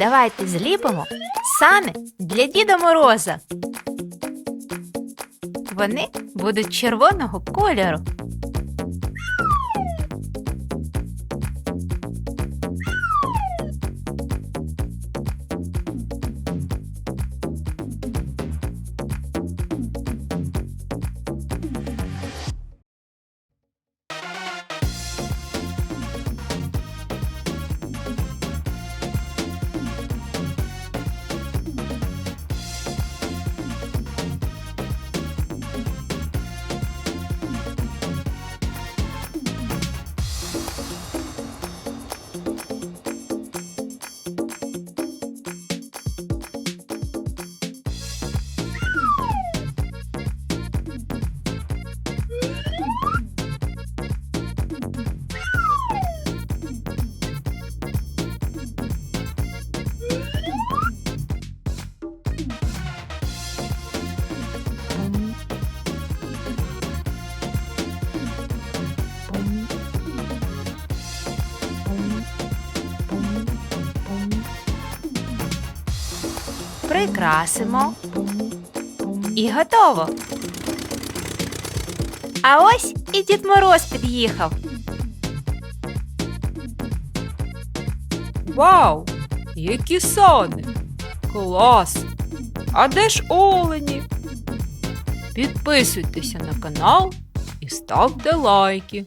давайте зліпимо сани для Діда Мороза. Вони будуть червоного кольору. Прикрасимо. І готово. А ось і Дід Мороз під'їхав. Вау! Які сани! Клас! А де ж олені? Підписуйтеся на канал і ставте лайки.